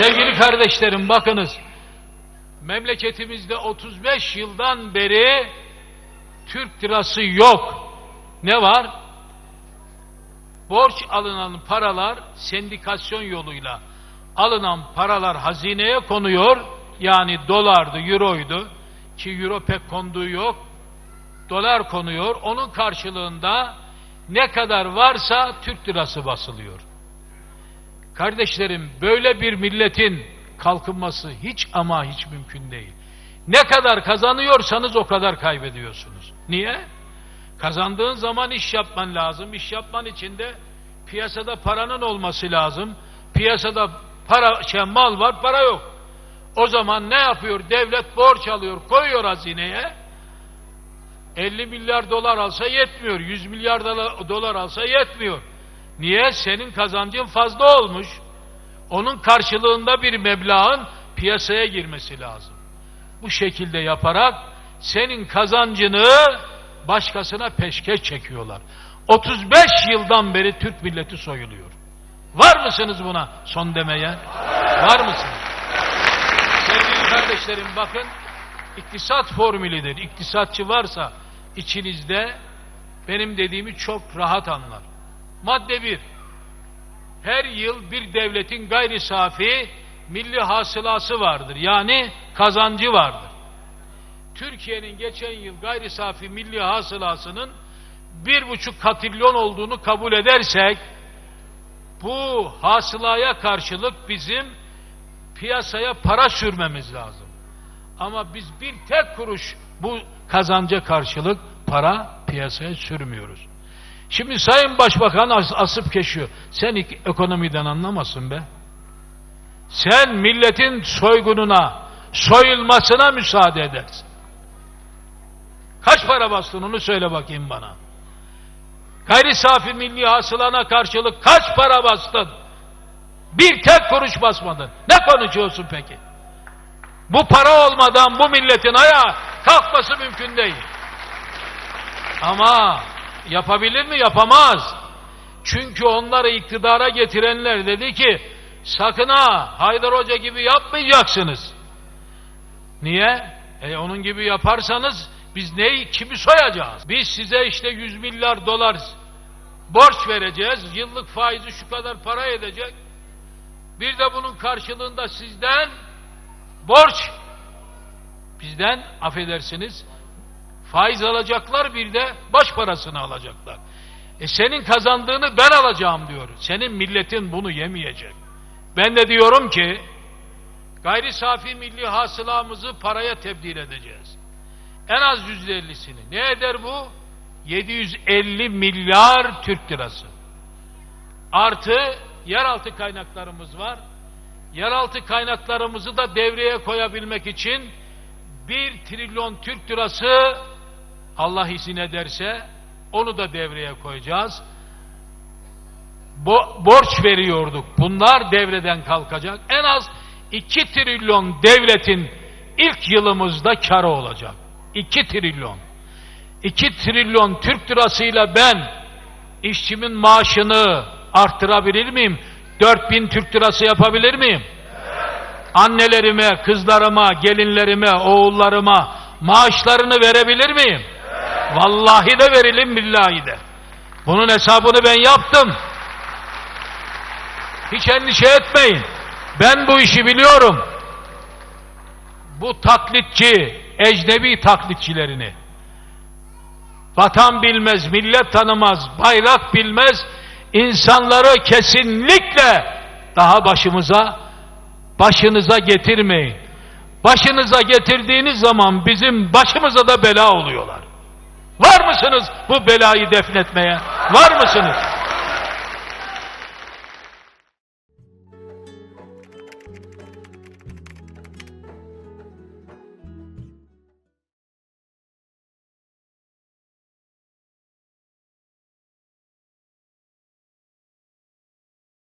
Sevgili kardeşlerim bakınız. Memleketimizde 35 yıldan beri Türk lirası yok. Ne var? Borç alınan paralar sendikasyon yoluyla alınan paralar hazineye konuyor. Yani dolardı, euroydu ki euro pek konduğu yok. Dolar konuyor. Onun karşılığında ne kadar varsa Türk lirası basılıyor. Kardeşlerim böyle bir milletin kalkınması hiç ama hiç mümkün değil. Ne kadar kazanıyorsanız o kadar kaybediyorsunuz. Niye? Kazandığın zaman iş yapman lazım. İş yapman için de piyasada paranın olması lazım. Piyasada para, şey, mal var, para yok. O zaman ne yapıyor? Devlet borç alıyor, koyuyor hazineye. 50 milyar dolar alsa yetmiyor. 100 milyar dola- dolar alsa yetmiyor. Niye? Senin kazancın fazla olmuş. Onun karşılığında bir meblağın piyasaya girmesi lazım. Bu şekilde yaparak senin kazancını başkasına peşkeş çekiyorlar. 35 yıldan beri Türk milleti soyuluyor. Var mısınız buna son demeye? Var mısınız? Sevgili kardeşlerim bakın iktisat formülüdür. İktisatçı varsa içinizde benim dediğimi çok rahat anlar. Madde bir, her yıl bir devletin gayri safi milli hasılası vardır. Yani kazancı vardır. Türkiye'nin geçen yıl gayri safi milli hasılasının bir buçuk katrilyon olduğunu kabul edersek bu hasılaya karşılık bizim piyasaya para sürmemiz lazım. Ama biz bir tek kuruş bu kazanca karşılık para piyasaya sürmüyoruz. Şimdi Sayın Başbakan as asıp keşiyor. Sen ekonomiden anlamasın be. Sen milletin soygununa, soyulmasına müsaade edersin. Kaç para bastın onu söyle bakayım bana. Gayri safi milli hasılana karşılık kaç para bastın? Bir tek kuruş basmadın. Ne konuşuyorsun peki? Bu para olmadan bu milletin ayağa kalkması mümkün değil. Ama yapabilir mi? Yapamaz. Çünkü onları iktidara getirenler dedi ki sakın ha Haydar Hoca gibi yapmayacaksınız. Niye? E onun gibi yaparsanız biz neyi, kimi soyacağız? Biz size işte 100 milyar dolar borç vereceğiz. Yıllık faizi şu kadar para edecek. Bir de bunun karşılığında sizden borç bizden affedersiniz faiz alacaklar bir de baş parasını alacaklar. E senin kazandığını ben alacağım diyor. Senin milletin bunu yemeyecek. Ben de diyorum ki gayri safi milli hasılamızı paraya tebdil edeceğiz. En az yüzde ellisini. Ne eder bu? 750 milyar Türk lirası. Artı yeraltı kaynaklarımız var. Yeraltı kaynaklarımızı da devreye koyabilmek için 1 trilyon Türk lirası Allah izin ederse onu da devreye koyacağız. Bo borç veriyorduk. Bunlar devreden kalkacak. En az 2 trilyon devletin ilk yılımızda karı olacak. 2 trilyon. 2 trilyon Türk lirasıyla ben işçimin maaşını arttırabilir miyim? 4000 Türk lirası yapabilir miyim? Annelerime, kızlarıma, gelinlerime, oğullarıma maaşlarını verebilir miyim? Vallahi de verelim billahi de. Bunun hesabını ben yaptım. Hiç endişe etmeyin. Ben bu işi biliyorum. Bu taklitçi, ecnebi taklitçilerini vatan bilmez, millet tanımaz, bayrak bilmez, insanları kesinlikle daha başımıza, başınıza getirmeyin. Başınıza getirdiğiniz zaman bizim başımıza da bela oluyorlar. Var mısınız bu belayı defnetmeye? Var mısınız?